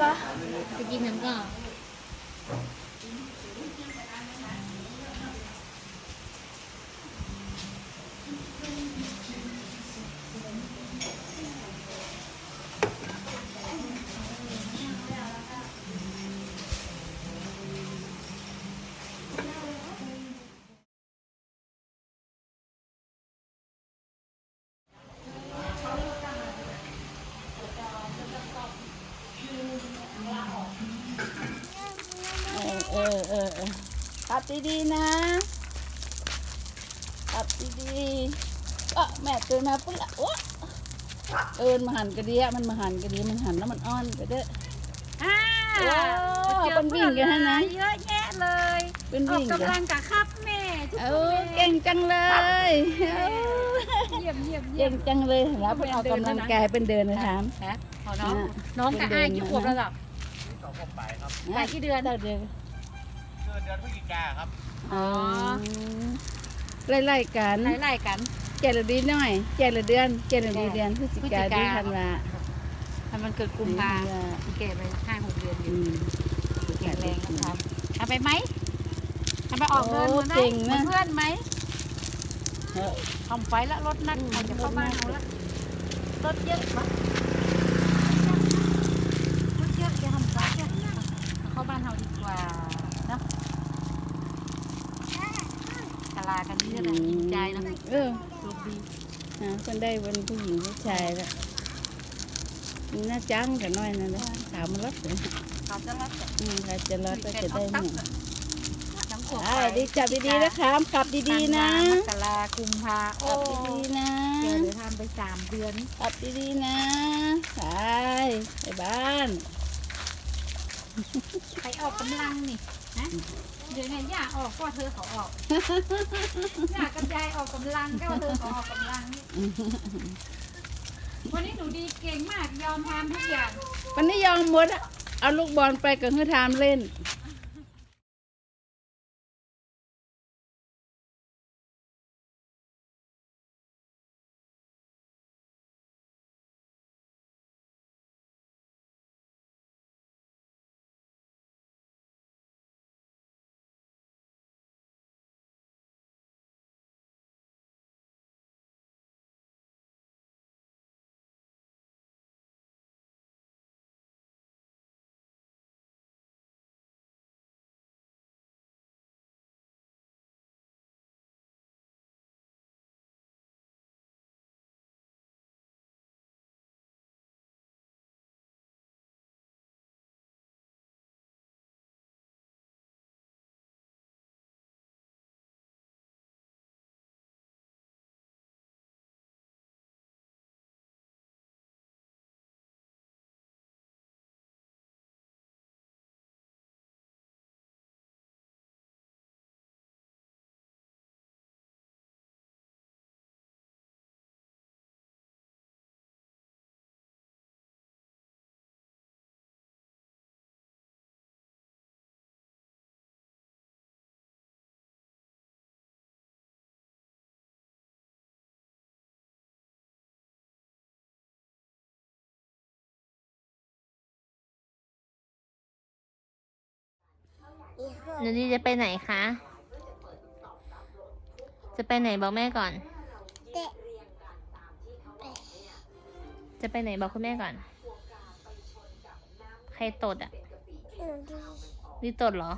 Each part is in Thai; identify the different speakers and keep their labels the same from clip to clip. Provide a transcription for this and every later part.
Speaker 1: ก็
Speaker 2: จะกินน้ำ
Speaker 1: ดีๆนะขับดีๆก็แม่ตื่นมาปุ๊บละวะเอินมาหันกระเดียมันมาหันกระเดียมันหันแล้วมันอ้อนไปเด้อ
Speaker 2: อ่า
Speaker 1: โอ้เป็นวิ่งกันให้นะ
Speaker 2: เยอะแยะเลย
Speaker 1: เป็น
Speaker 2: ออก
Speaker 1: วิ่งกัน
Speaker 2: กำลังกับครับแม่ทุก
Speaker 1: เอ
Speaker 2: ค
Speaker 1: อนเก่งจังเลยเออ
Speaker 2: เยี่ยมเยี่ยมเยี่
Speaker 1: เก่
Speaker 2: ย
Speaker 1: ง
Speaker 2: ม
Speaker 1: จังเลยรับไปออกกำลังกายเป็นเดินนะถาม
Speaker 2: ฮะขอน้อง
Speaker 1: อะ
Speaker 2: น้องกับ
Speaker 1: เป็นเดื
Speaker 2: อา
Speaker 1: อยน
Speaker 2: กี่
Speaker 1: นะ
Speaker 2: ขวบแล้วหรอ
Speaker 3: สองผมไปครับ
Speaker 2: ไปกี่เดือน
Speaker 1: เดือน เดือน
Speaker 3: เดือนเดือนพฤศจิกาครับ
Speaker 1: อ๋อไล่ๆกัน
Speaker 2: ไล่ๆกัน
Speaker 1: เจรดีหน่อยเจรเดือนเจรดีเดือนพฤศจิกา
Speaker 2: พฤศจิกา
Speaker 1: ที่ธันวา
Speaker 2: ทำมันเกิดกุมภา
Speaker 1: ธันว
Speaker 2: เกไปห้าหกเดือนอ
Speaker 1: อื
Speaker 2: ยู่
Speaker 1: ม
Speaker 2: แข็งแรงนะครับเอาไปไหมเอาไปออกเดิน
Speaker 1: โอ้
Speaker 2: เหมือนไหม
Speaker 1: เก่งนะ
Speaker 2: เหมือนเพื่อนไหม
Speaker 1: เออ
Speaker 2: ทำไฟละรถนักใครจะเข้าบ้านเอาละรถเยอะปะรถเยอะจะทำไฟอะเอาเข้าบ้านเราดีกว่าเนอะกะ ลากันนี่แหละดีใจเนอะ
Speaker 1: เออ
Speaker 2: โชคดี
Speaker 1: หาคนได้เป็นผู้หญิงผู้ชายแล้วน่าจังแต่น้อยนั่นแหละถามมันรับเลย
Speaker 2: เขาจะรับแต่
Speaker 1: อืมใครจะรับก็จะได้หนึ่ง
Speaker 2: น้ำขวด
Speaker 1: อ่าดีจับดีๆนะครับขับดีๆนะ
Speaker 2: มกรากุมภาโอ้
Speaker 1: ขับดีๆนะ
Speaker 2: เดี๋ยวเดี๋ยวทำไปสามเดือน
Speaker 1: ขับดีๆนะไปไปบ้าน
Speaker 2: ไปออกกำลังนี่นะ เดี๋ยวเนี่ยย่าออกก็เธอเขาออกย่ากับยายออกกำลังก็เธอเขาออกกำลังนี่วันนี้หนูดีเก่งมากยอมทำทุกอย่าง
Speaker 1: วันนี้ยอมหมดอะเอาลูกบอลไปกับเฮือทามเล่น
Speaker 4: หนูดีจะไปไหนคะ จะไปไหนบอกแม่ก่อน
Speaker 5: เด็ก
Speaker 4: จะไปไหนบอกคุณแม่ก่อน ใครตดอะ
Speaker 5: หนูดี
Speaker 4: นี่ตดเหรอ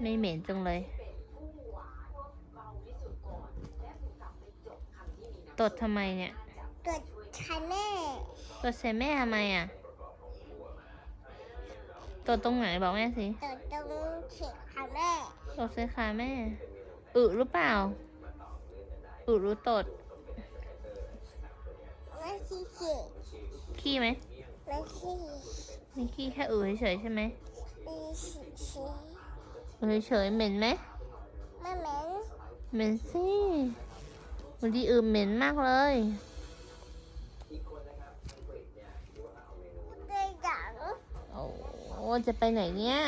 Speaker 4: ไม่เหม็นจังเลย ตดทำไมเนี่ย
Speaker 5: ตัวชายแม่
Speaker 4: ตดใส่แม่ทำไมอะ ตดตรงไหนบอกแม่สิ
Speaker 5: ตัวตรงเขียขาแม่
Speaker 4: ตดใส่ขาแม่ อึหรือเปล่า อึหรือตด
Speaker 5: ไม่ขี้เขีย
Speaker 4: ขี้ไหม
Speaker 5: ไม่ขี้
Speaker 4: ไม่ขี้แค่อึเฉยๆใช่ไหม
Speaker 5: ไม่ขี้ขี้
Speaker 4: อึเฉยๆเหม็นไหม
Speaker 5: ไม่เหม็น
Speaker 4: เหม็นสิวันดีอืมเหม็นมากเลย
Speaker 5: เกยดัง
Speaker 4: โอ้จะไปไหนเนี่ย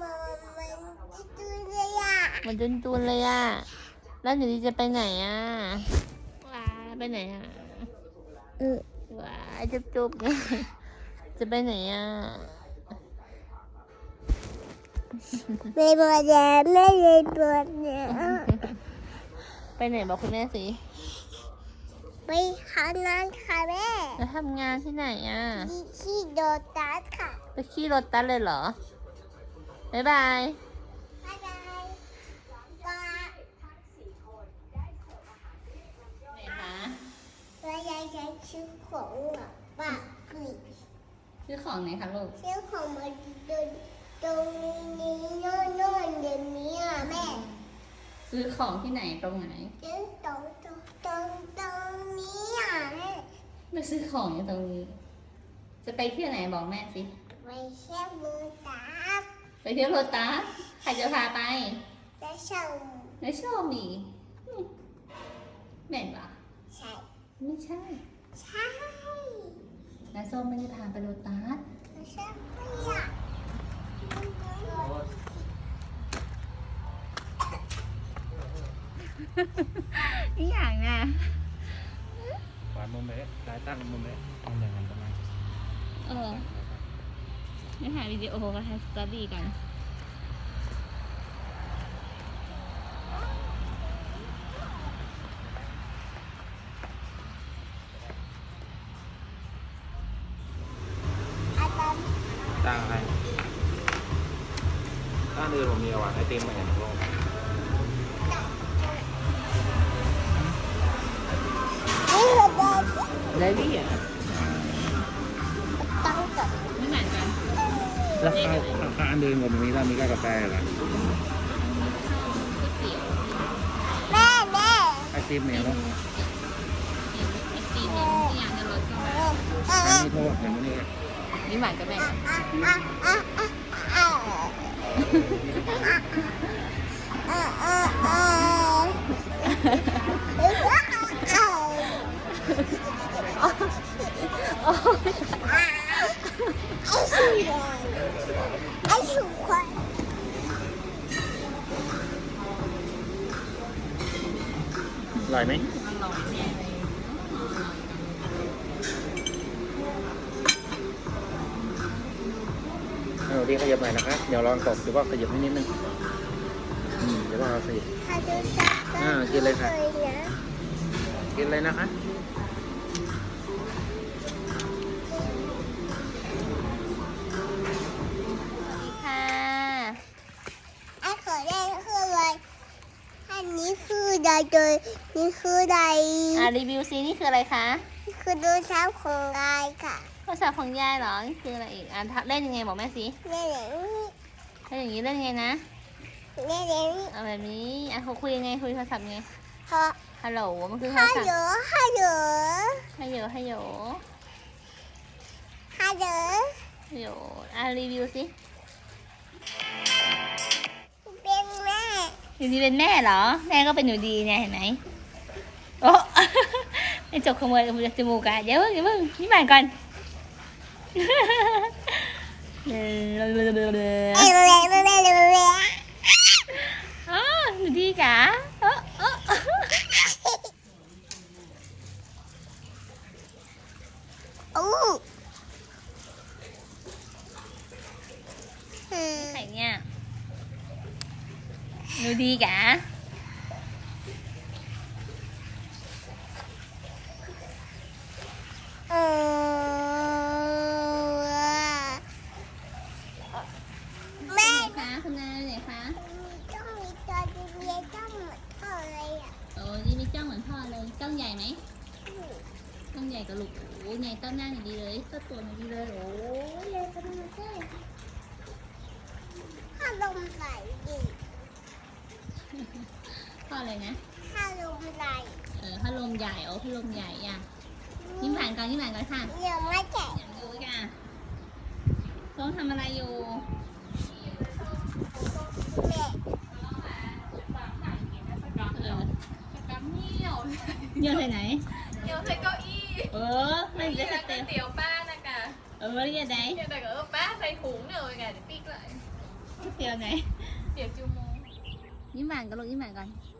Speaker 5: มันมันจะดูเลยอะ
Speaker 4: มันจุนจุนๆเลยอะแล้วหนูดีจะไปไหนอะว้าไปไหนอะ
Speaker 5: เออ
Speaker 4: ว้าจุบจุบจะไปไหนอะ
Speaker 5: ไม่หมดแล้วไม่เลยหมดแล้ว
Speaker 4: ไปไหนบอกคุณแม่สิ
Speaker 5: ไปหางานค่ะแม่
Speaker 4: แล้วทำงานที่ไหนอะ
Speaker 5: ที่ที่โดตัสค่ะ
Speaker 4: ไปขี่รถตัดเลยเหรอ บ๊ายบาย
Speaker 5: บ๊ายบายปลา
Speaker 4: ไหนคะ
Speaker 5: ปลายายจะซื้อของอะปลากุย
Speaker 4: ซื้อของไหนคะลูก
Speaker 5: ซื้อของมาดูตรงนี้โน่นโน่นเดี๋ยวนี้อะแม่
Speaker 4: ซื้อของที่ไหนตรงไหน
Speaker 5: ซื้อตรงตรงตรงตรงนี้อะแม่
Speaker 4: ไปซื้อของอยู่ตรงนี้ จะไปเที่ยวไหนบอกแม่สิ
Speaker 5: ไม่ใช่มือตัส
Speaker 4: ไปเที่ยวโรตัสใครจะพาไป
Speaker 5: จะส่ง
Speaker 4: ไม่ชอบดีอืมแม่นปะ
Speaker 5: ใช่
Speaker 4: ไม่ใช่
Speaker 5: ใช่
Speaker 4: น้าส้มไม่ได้พาไปโรตัส
Speaker 5: ไม่ใช่ไม่อยาก
Speaker 4: นี่อย่างนะ
Speaker 6: หวานมุมเบ๊ะลายตั้งมุมเบ๊ะทำอย่างนั้นประมาณ
Speaker 4: เออ ไม่ถ่ายวิดีโอก็ถ่ายสตอรี่กัน
Speaker 6: ติมเนี่ยเนาะ
Speaker 4: ไอตีนเนี่ยที่อย่างในรถก็มา
Speaker 5: อะ
Speaker 6: อัน
Speaker 5: อะ
Speaker 6: นี้โทษอย่างนี้
Speaker 4: นี่หวานกับแม่
Speaker 5: อะอะอะอะอะอะอะไอ้สุดไอ้สุดคน
Speaker 6: อ ร่อยไหม
Speaker 4: อร่อยแน่เลย
Speaker 6: เออดีขยับหน่อยนะครับ เดี๋ยวลองตบหรือว่าขยับนิดนึงอืมเดี๋ยวว่าเราขยับ
Speaker 5: ถ้าดูจับ
Speaker 6: อ่ากินเลยค่ะ
Speaker 5: เลยนะ
Speaker 6: กินเลยนะคะ
Speaker 4: ค่ะ
Speaker 5: ใดโดยนี่คือใด
Speaker 4: อ่ารีวิวซีนี่คืออะไรคะ
Speaker 5: คือดูเช้าของลายค่ะ
Speaker 4: โทรศัพท์ของยายเหรอนี่คืออะไรอีกอะเล่นยังไงบอกแม่สิ
Speaker 5: นี่เหลง
Speaker 4: เล่นอย่างนี้เล่นยังไงนะ
Speaker 5: นี่เหลง
Speaker 4: เอาแบบนี้อะเขาคุยยังไงคุยโทรศัพท์ยังไง
Speaker 5: พอ
Speaker 4: ฮัลโหลมันคือโทร
Speaker 5: ฮัล
Speaker 4: ศัพ
Speaker 5: โหล
Speaker 4: ท์
Speaker 5: ฮัลโหล
Speaker 4: ฮัลโหลฮัลโหล
Speaker 5: ฮัลโหล
Speaker 4: ฮัลโหลอะรีวิวสิ
Speaker 5: เป็นแม่
Speaker 4: หนูดีเป็นแม่เหรอ แม่ก็เป็นหนูดีเนี่ยเห็นไหมโอ้ไม่จบขโมยขโมยจมูกอะเดี๋ยวเพิ่งเดี๋ยวเพิ่งนี่ใหม่ก่อน
Speaker 5: เอ้ยแม่แม่แม่แม่แม่แม่
Speaker 4: อ๋อหนูดีจ๋าเออเออ
Speaker 5: โอ้อืม
Speaker 4: ใครเนี่ย หนูดีจ๋า
Speaker 5: เออแม่
Speaker 4: คะคุณนายไหนคะ
Speaker 5: ต้องมีตัวดีเบียต้องหมดเท่าไรอะ
Speaker 4: โอ้ยมีจ้องเหมือนพ่อเลยจ้องใหญ่ไหมจ้องใหญ่กับลูกโอ้ยไงต้นหน้าหนูดีเลยต้นตัวหนูดีเลยโอ้ยเลยก็มาใช่
Speaker 5: ถ้าลมไหลดิ
Speaker 4: พ่ออะไร นะ
Speaker 5: ถ้าลมไหล
Speaker 4: เออพัดลมใหญ่โอ้พัดลมใหญ่อะยิ้มผ่านก่อนยิ้มผ่านก่อนค่ะ
Speaker 5: เดี๋ยวไม่แก่
Speaker 4: อย่างดูค่ะต้องทำอะไรอยู่
Speaker 5: แม่
Speaker 4: เออ
Speaker 7: กับเหี่ยว
Speaker 4: เยี่ยวใส่ไหน
Speaker 7: เหี่ยวใส่เก้าอี้
Speaker 4: เออไม่ได้ส
Speaker 7: แล้ว
Speaker 4: เต็
Speaker 7: ก็
Speaker 4: ป
Speaker 7: เตี๋ยวป้านะกะ
Speaker 4: เออเรียกไหน
Speaker 7: เดี๋ยวแต่ก็เออป้าใส่ถุงเนี่ยเลยไงเดี๋ยวปิ๊กเลย
Speaker 4: เตียวไหน
Speaker 7: เดี๋ยวจิวโมง
Speaker 4: ยิ้มผ่านก่อนลูกยิ้มผ่านก่อนยิ้มผ่านก่อน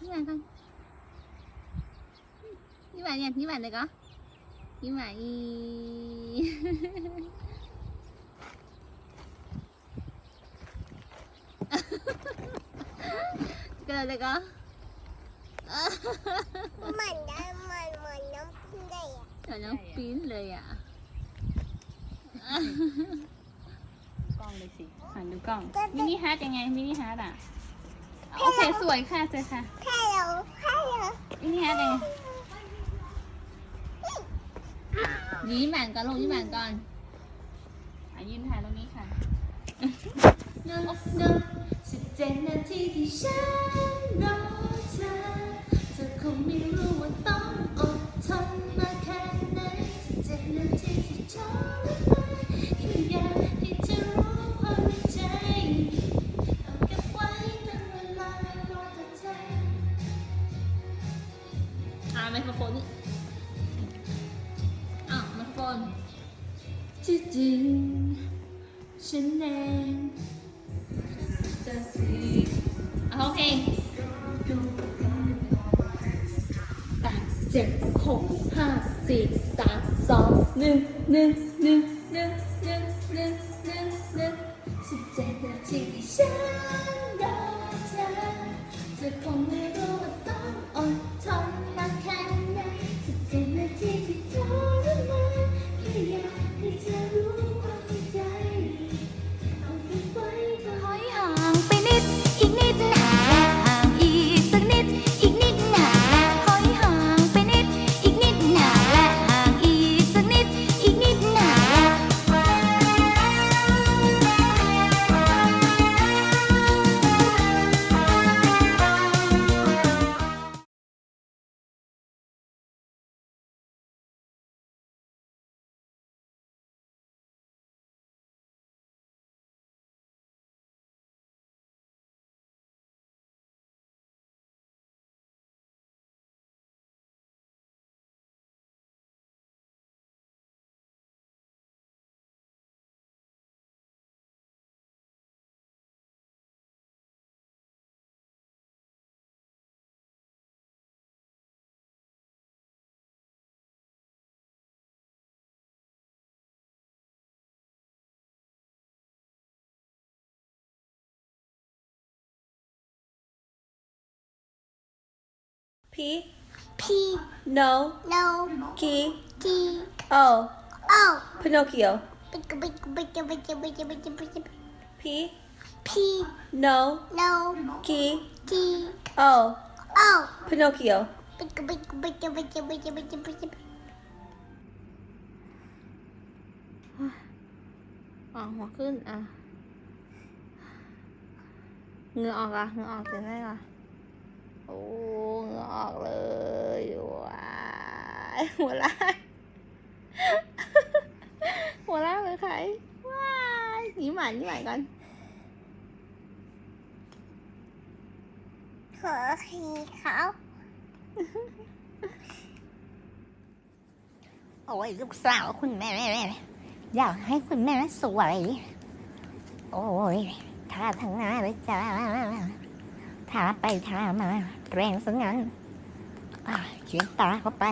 Speaker 4: như vậy thôi. Như vậy nha như vậy được không như vậy. Cái này được không
Speaker 5: mình đã mình mình nóng pin đây à mình nóng pin đây à? Con đây chị. Hẳn đứa con. Mini hát ยั
Speaker 8: งไง mini hát à? โอเคสวยค่ะเจอค่ะ
Speaker 5: แค่เราแค่เรา
Speaker 8: มินิฮาร์ดยังไง
Speaker 4: Dí bàn con luôn, dí bàn con
Speaker 8: อะยืนถ่ายตรงนี้ค่ะ
Speaker 4: หนึ่งหนึ่งสิบเจ็ดนาทีที่ฉัน
Speaker 9: Amen.
Speaker 10: P?
Speaker 5: P.
Speaker 10: No
Speaker 5: No
Speaker 10: K
Speaker 5: K
Speaker 10: O.
Speaker 5: O.
Speaker 10: Pinocchio. P?
Speaker 5: P.
Speaker 10: No
Speaker 5: No
Speaker 10: K
Speaker 5: K
Speaker 10: O.
Speaker 5: O.
Speaker 10: Pinocchio.
Speaker 4: Ờ hoặc cứ à. Ngựa à ngựa à, thế này à. โอ้เหงื่อออกเลยว้ายหัวล้านหัวล้านเลยใครว้ายยิ้มหวานยิ้มหวานก่อน
Speaker 5: ขอขีขา
Speaker 9: โอ้ยลูกสาวคุณแม่แม่แม่อยากให้คุณแม่สวย โอ้ยทาทั้งหน้าเลยจ้า ทาไปทามาแรงสังงั้นเขียนตาเข้าไป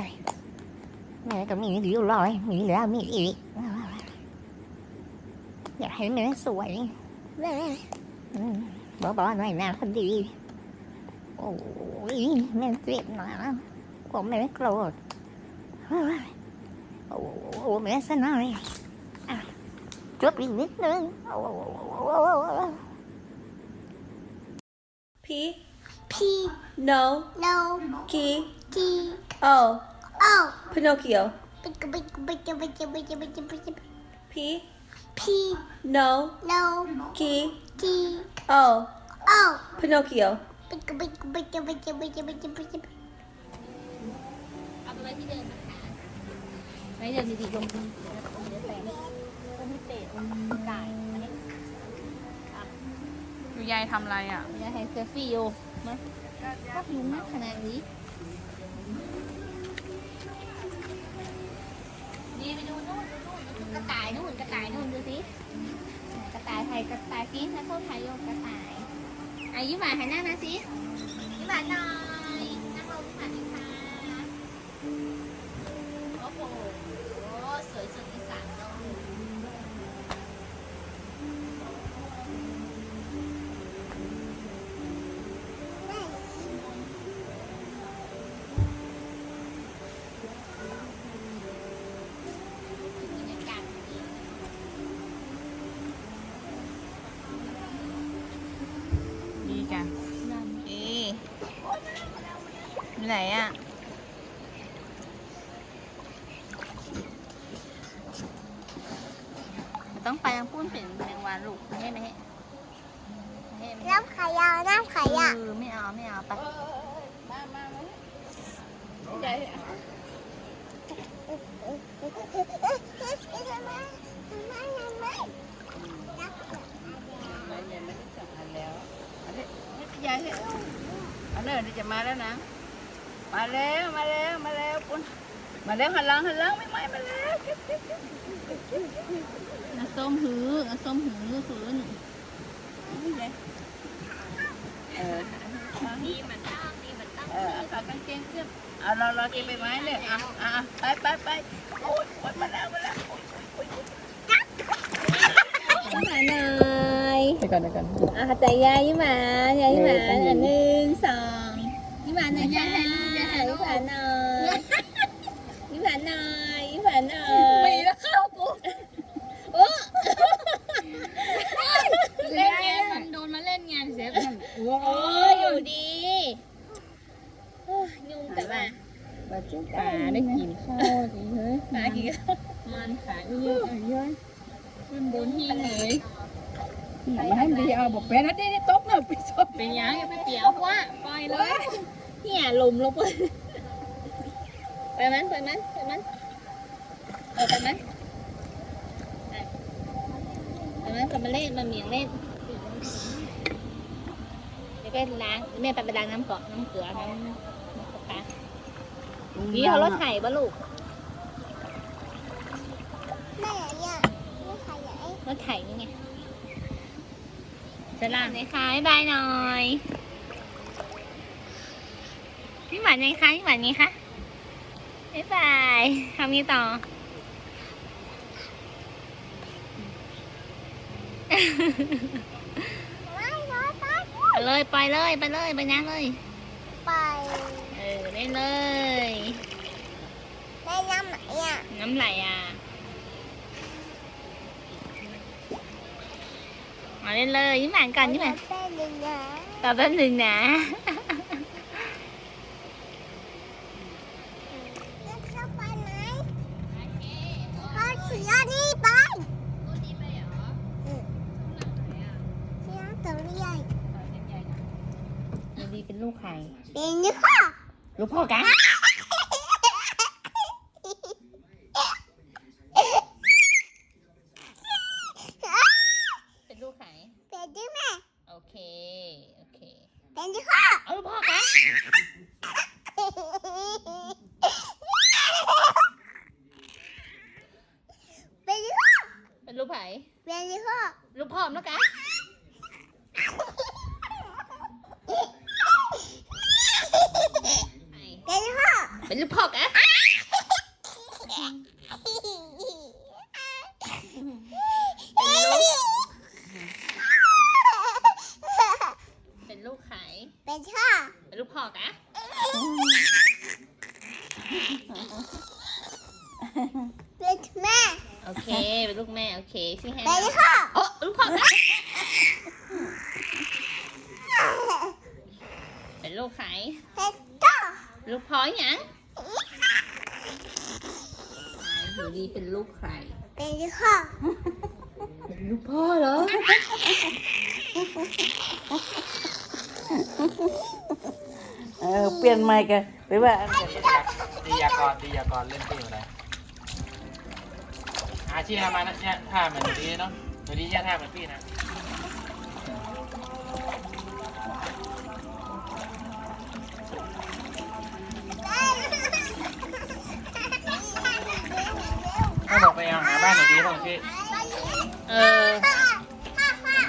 Speaker 9: แม่ก็มีริ้วรอย มีแล้วมีอีก อยากให้แม่สวยอืมบอๆหน่อยนะคนดี โอ้ยแม่เจ็บนะผมแม่โกรธโอ้โหแม่ซะหน่อยจุบอีกนิดนึงโอ้
Speaker 10: P.
Speaker 5: P.
Speaker 10: No.
Speaker 5: No.
Speaker 10: K.
Speaker 5: K.
Speaker 10: O.
Speaker 5: O.
Speaker 10: Pinocchio. P.
Speaker 5: P.
Speaker 10: No.
Speaker 5: No.
Speaker 10: K.
Speaker 5: K.
Speaker 10: O.
Speaker 5: O.
Speaker 10: Pinocchio.
Speaker 4: Bây giờ Pinocchio. gì คุ
Speaker 8: ณยายทำอะไรอะ
Speaker 4: เดี๋ยวให้เซลฟี่อยู่มาชอบยุงนะขนาดนี้ดีไปดูนู่นดูนู่นดูกระต่ายนู่นกระต่ายนู่นดูสิกระต่ายไทยกระต่ายฟินะโทษไทยโยกกระต่ายอายิ้มาหันหน้ามาสิยิ้มหวานหน่อย ไหนอะ ต้องไปทางพูนเป็นแมงวันลูกไม่ให้ไม่ให้ไม่ให้ไม่ให้
Speaker 5: น้ำขายาวน้ำขายาว
Speaker 4: เออไม่เอาไม่เอาไป
Speaker 1: มามามาใหญ่ ไม่ยังไม่ได้สั่งอันแล้วอันนี้ไม่ใหญ่เลยอันนี้เดี๋ยวจะมาแล้วนะ มาแล้วมาแล้วมาแล้วปุ้น มาแล้วหันหลังหันหลังไม่ไหม่มาแล้วเก็บเก็บเก็บ
Speaker 4: น้ำส้มหือน้ำส้มหือหืน
Speaker 1: นี่ไงเออดีเหมือนตั้งดีเหมือนตั้งเออเอากางเกงขึ้นเอาเราเราเก็บไปไม้เลยอะอะไปไปไปโอ้ยโอ้ยมาแล้วมาแล้วโอ้ยโอ้ยโอ้ย
Speaker 4: ยิ้มหานหน่อย
Speaker 1: เดี๋ยวก่อนเดี๋ยวก่อน
Speaker 4: อะใจยายยิ้มหายายยิ้มหาหนึ่งสองยิ้มหวาหน่อยค่ะยิ้มหวาหน่อยยิ้มหวานหน่อยยิ้มหวานหน่อยไม่แล้วเข้ากูโอ้เล่นไงมันโดนมาเล่นงานเสียโอ้ยอยู่ดีโอ้ยยุ่งแต่ว่า
Speaker 1: ปลาจุ๊บ
Speaker 4: ปลาได้กินข้าวดีเฮ้ยปลากินข้าวมันขาเยอะเยอะขึ้นบนหิ้งเลย
Speaker 1: มาให้มันดีเอาบอกเป็นนะดิดิตบเนอะไปชด
Speaker 4: เป็นยังอย่าไปเปียกว่าปล่อยเลยเนี่ยลมลงไปไปมันไปมันไปมันเออไปมันไปมันกลับมาเล่นมาเหมียงเล่นแล้วก็ล้างแม่ไปไปล้างน้ำเกาะน้ำเกลือน้ำน้ำปลา นี่เขารถไถปะลูก
Speaker 5: แม่อยากไม่ขยาย
Speaker 4: รถไถนี่ไงจะลาเลยค่ะบ๊ายบายหน่อยพี่หวานยังคะพี่หวานยังคะบ๊ายบายทำยังต่อ
Speaker 5: ไม่ร้อยไป
Speaker 4: ไปเลยไปเลย ไปเลย ไปนะเลย
Speaker 5: ไป
Speaker 4: เออเล่นเลย
Speaker 5: ได้น้ำไหนอะ
Speaker 4: น้ำไหลอะ มาเล่นเลยยิ้มหวานก่อนยิ้มหวาน
Speaker 5: เต้นเลยนะ
Speaker 4: ต่อแป๊บหนึ่งนะ
Speaker 5: จะเข้าไปไหมเขาเสียนี่ไปอืมเสียตัวใหญ่
Speaker 4: ดีเป็นลูกใคร
Speaker 5: เป็นยี่ห้อ
Speaker 4: ลูกพ่อกันเป็นลูกใคร
Speaker 5: เป็นยี่แม่
Speaker 4: โอเคโอเค
Speaker 5: เป็นยี่ห้อ
Speaker 4: เอาลูกพ่อกัน
Speaker 5: เป็นยี่ห้อ
Speaker 4: เป็นลูกไผ่
Speaker 5: เป็นยี่ห้อ
Speaker 4: ลูกพ่อมแล้วกันไผ่
Speaker 5: เป็นยี่ห้อ
Speaker 4: เป็นลูกพ่อกันเป็นลูกไข่
Speaker 5: เป็นช่อ
Speaker 4: เป็นลูกพ่อกัน
Speaker 5: เป็นแม่
Speaker 4: โอเค เป็นลูกแม่ โอเคชื่อแฮน
Speaker 5: เป็นยี่ห้อ
Speaker 4: โอ้ลูกพ่อกันเป็นลูกไข่
Speaker 5: เป็นช่อ
Speaker 4: ลูกพ่อหยังอยู่ดีเป็นลูกใคร
Speaker 5: เป็นยี่ห้อ
Speaker 4: เป็นลูกพ่อเหรอ
Speaker 1: เออ เปลี่ยนใหม่กันไปว่า
Speaker 6: ดียากรดียากรเล่นเกมอะไรอาชีพทำมานะเนี่ยท่าเหมือนหนูดีเนาะหนูดีเนี่ยท่าเหมือนพี่นะถ้าบอกไปเอาหาบ้านหนูดีบ้างพี่
Speaker 4: เออ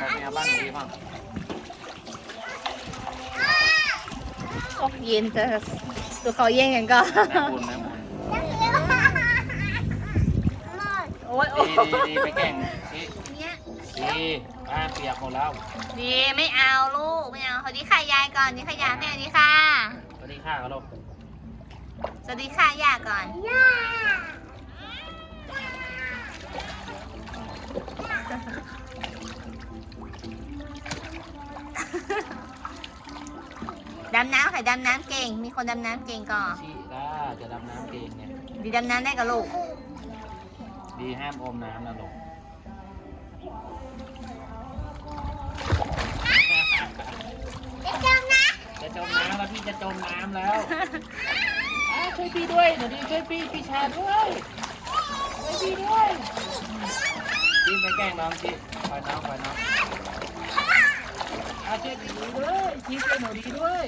Speaker 6: บอกไปเอาบ้านหนูดีบ้า
Speaker 4: โอ้เย็นจะตัวเขาแย่งกันก็
Speaker 6: น้ำบุญน้ำบุญ
Speaker 4: โอ้ยโอ้
Speaker 6: ดี
Speaker 4: ย
Speaker 6: ดีดีไปแก่งพี่
Speaker 4: เนี่ย
Speaker 6: ดีบ้านเปียกหมดแล้ว
Speaker 4: ดีไม่เอาลูกไม่เอาสวัสดีค่ะยายก่อนสวัสดีค่ะยายแม่สวัสดีค่ะ
Speaker 6: สวัสดีค่ะครับลูก
Speaker 4: สวัสดีค่ะยาก่อน
Speaker 6: อ
Speaker 4: ดำน้ำใครดำน้ำเก่ง มีคนดำน้ำเก่งก่อน
Speaker 6: ชีด้าจะดำน้ำเก่งเนี่ย
Speaker 4: ดีดำน้ำได้กับลูก
Speaker 6: ดีห้ามอมน้ำนะลูก
Speaker 5: จะจมนะ
Speaker 6: จะจมน้ำแล้วพี่จะจมน้ำแล้วอ้าวช่วยพี่ด้วยเดี๋ยวดีช่วยพี่พี่ชาด้วยช่วยพี่ด้วยพี่ไปแกล้งน้องพี่คอยน้องคอยน้อง อาช่วยดีด้วยพี่ช่วยหนูดีด้วย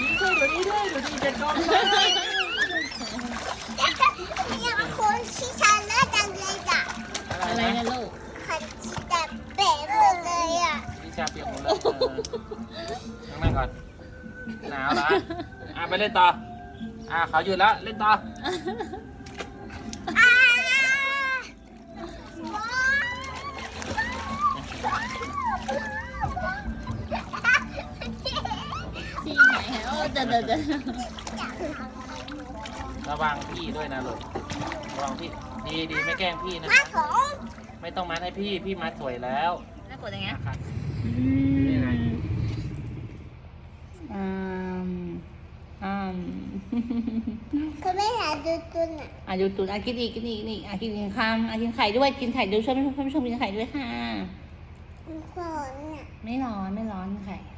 Speaker 6: ดีช่วยหนูดีด้วยหนูดีจะจมน้ำ
Speaker 5: ยังคนชี้ชันแล้วจังเลยจ้ะ
Speaker 1: อะไรนะลูก
Speaker 5: ขันชี้แต่เป๋หมดเลยอะ
Speaker 6: พี่ชาเปียกหมดเลยเออนั่งนั่งก่อนหนาวละอะไปเล่นต่ออะเขาหยุดแล้วเล่นต่อ
Speaker 1: ฮะโอ้เดี๋ยวเดี๋ยวเดี๋ยว
Speaker 6: ระวังพี่ด้วยนะลูกระวังพี่ดีดีไม่แกล้งพี่นะ
Speaker 5: มาของ
Speaker 6: ไม่ต้องมัดให้พี่พี่มัดสวยแล้ว
Speaker 4: น่ากดยังไง
Speaker 6: นะครับ
Speaker 4: อื
Speaker 6: นี่ไง
Speaker 4: มอืมอืม
Speaker 5: เขาไม่หาดูตุนอะ
Speaker 4: อะดูตูดอะกินอีกกินอีกนี่อะกินอีกคำอะกินไข่ด้วยกินไข่ด้วยช่วยท่านผู้ชมกินไข่ด้วยค่ะ
Speaker 5: คนอะ
Speaker 4: ไม่ร้อนไม่ร้อนไข่ไป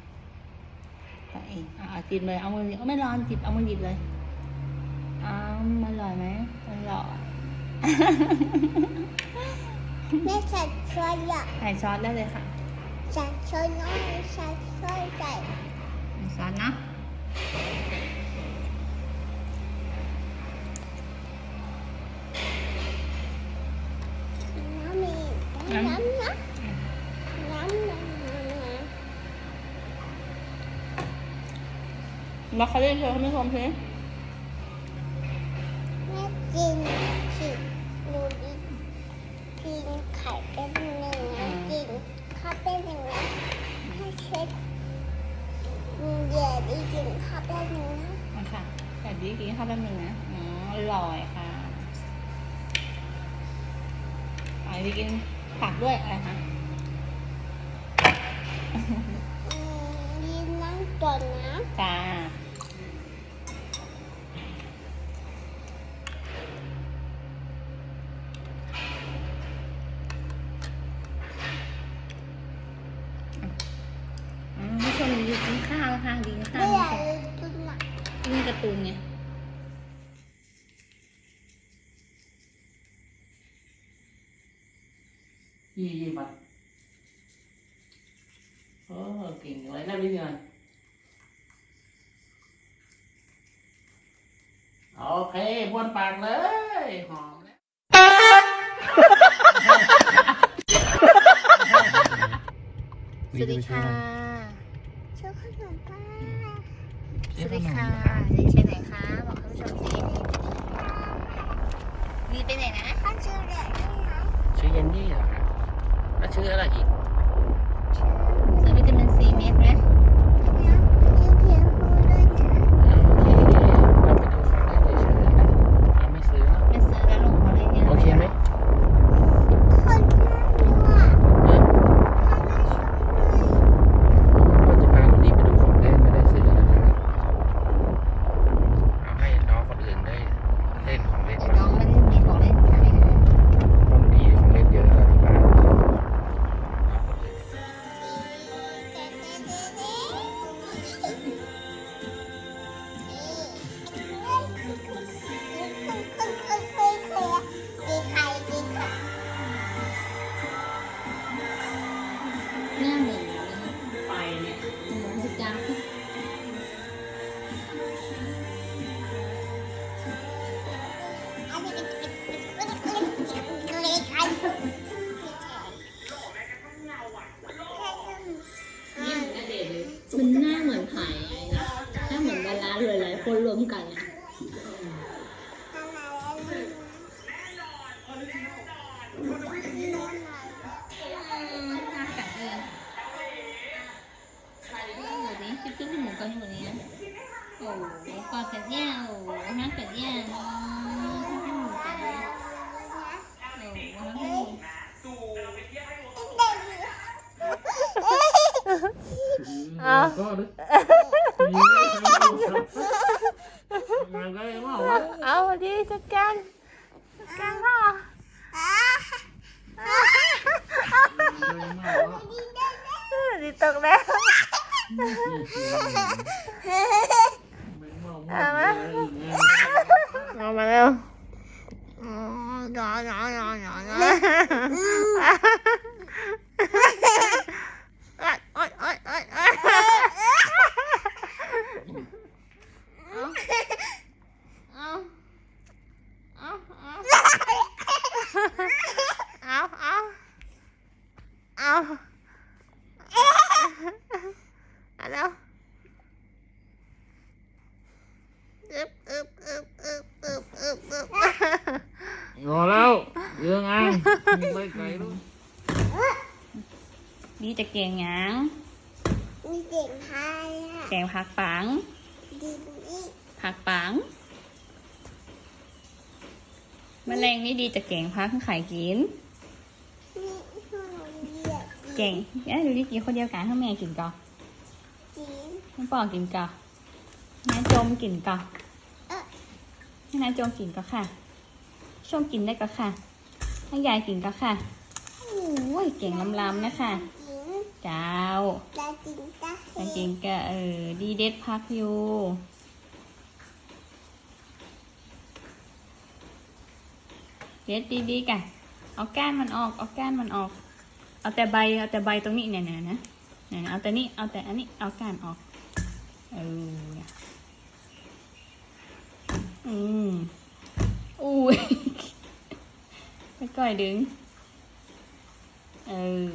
Speaker 4: อีกอะอะกินเลยเอามือเอาไม่ร้อนจิบเอามือหยิบเลยอ้าวอร่อยไหมอร่อย
Speaker 5: แม่ใส่ช่วยอะ
Speaker 4: ใส่ซอสได้เลยค่ะ
Speaker 5: ใส่ช่วยน้อยใส่ช่วยใส่
Speaker 4: ใส่ซอสนะ
Speaker 5: มา
Speaker 4: เขาเรียกเธอท่านผู้ชมสิ
Speaker 5: แม่กินสิหนูดิกินไข่เป็นหนึ่งนะกินข้าวเป็นหนึ่งนะให้เช็ดเดี๋ยวดิกินข้าวเป็นหนึ่งนะ
Speaker 4: มาค่ะแต่ดีกินข้าวแป๊บนึงนะอ๋ออร่อยค่ะอะดีกินผักด้วยอะไรคะ
Speaker 5: อืมยินนั่งก่อนนะ
Speaker 4: จ้าอืมผู้ชมดีกินข้าวแล้วค่ะดีกินข้าว
Speaker 5: ไม่
Speaker 4: ผู้
Speaker 5: อยา
Speaker 4: ช
Speaker 5: ก
Speaker 4: ม
Speaker 5: ดูตุนอะ
Speaker 4: นี่การ์ตูนไง
Speaker 6: ยี่ยี่มาโอ้เก่งเลยนะพี่เงินโอเคบ้วนปากเลย หอมแล้ว
Speaker 4: สวัสดีค่ะ
Speaker 5: ช่วยขนมป้า
Speaker 4: สวัสดีค่ะนี่ไปไหนคะ บอกท่านผู้ชมสินี่ไปไหนนะ
Speaker 5: ข้าวชื่อเด็กด้วยนะ
Speaker 6: ชื่อเยนนี่เหรอครับ แล้วชื่ออะไรอีก
Speaker 4: ซื้อวิตามินซีเม็ดไหม
Speaker 5: ก็อยู่
Speaker 6: เนี้ยโอ้
Speaker 5: กอด
Speaker 6: กัน
Speaker 4: แย่
Speaker 6: โอ้
Speaker 1: ฮัก
Speaker 4: กันแย่โอ้ฮักกัน
Speaker 5: เอา
Speaker 4: ก็ด้วย เก่
Speaker 8: งหยัง
Speaker 5: มีเด็กไทยอะ
Speaker 8: แกงผักปัง
Speaker 5: ดีนี่
Speaker 8: ผักปังแมลงนี่ดีจะเก่งพักไข่กิน
Speaker 5: นี่ห้องเรียก
Speaker 8: เก่งเอ้ยดูดิกินคนเดียวกันให้แม่กินก่อน
Speaker 5: จีน
Speaker 8: ให้ปอกินก่อนให้น้าจมกินก่อน
Speaker 5: เอ๊ะ
Speaker 8: ให้น้าจมกินก่อนค่ะชมกินได้ก่อนค่ะให้ยายกินก่อนค่ะโอ้ยเก่งลำๆนะคะ
Speaker 5: จีน
Speaker 8: เจ้า
Speaker 5: ตาจีนตาเฮ
Speaker 8: แต่กินก็เออดีเด็ดพักอยู่เด็ดดีๆกันเอาก้านมันออกเอาก้านมันออก เอาแต่ใบเอาแต่ใบตรงนี้เนี่ยนะนะเนี่ยเอาแต่นี้เอาแต่อันนี้เอาก้านออกเออเนี่ยอืมอุ้ยค่อยๆดึงเออ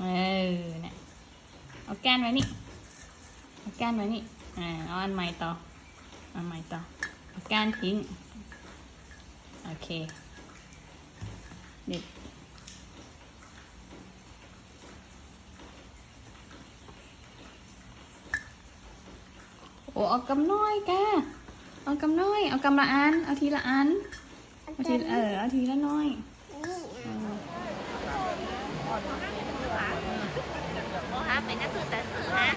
Speaker 8: เออเนี่ยเอาแก้นไว้นี่เอาแก้นไว้นี่อ่าเอาอันใหม่ต่ออันใหม่ต่อเอาแก้นทิ้งโอเคเด็ดโอ้เอากำน้อยแกเอากำน้อย เอากำละอัน เอาทีละอัน เอาทีเออ เอาทีละน้อย
Speaker 5: นี่อะ
Speaker 4: โอ้ฮะเป็นนักสื่อแต่สื่อฮะ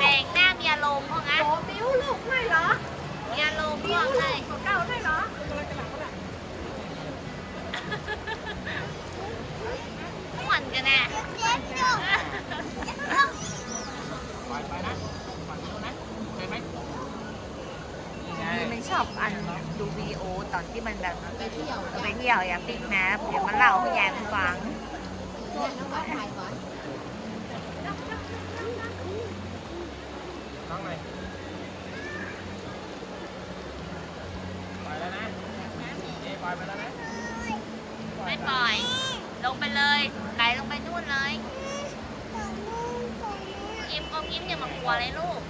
Speaker 4: แต่งหน้ามีอารมณ์พวกงั้นโอ้บิ้วลูกไม่เหรอ มีอารมณ์พวกเลยเก่าได้เหรอม่วนกันแน่
Speaker 5: เจ็บจุก
Speaker 4: มันช อบอันดูวีโอตอนที่มันแบบไปเที่ยวไปเที่ยวอยากปิกนะเดี๋ยวมันเล่าให้ยายมันฟัง
Speaker 6: น้องไปแล้วนะเจ๊ปล่อยไปแล้วนะ
Speaker 4: ไม่ปล่อย ลงไปเลยไหลลงไปนู่นเลย
Speaker 5: ต่อนู่นต่อนู่น
Speaker 4: ยิ้มอมยิ้มอย่ามากลัวเลยลูก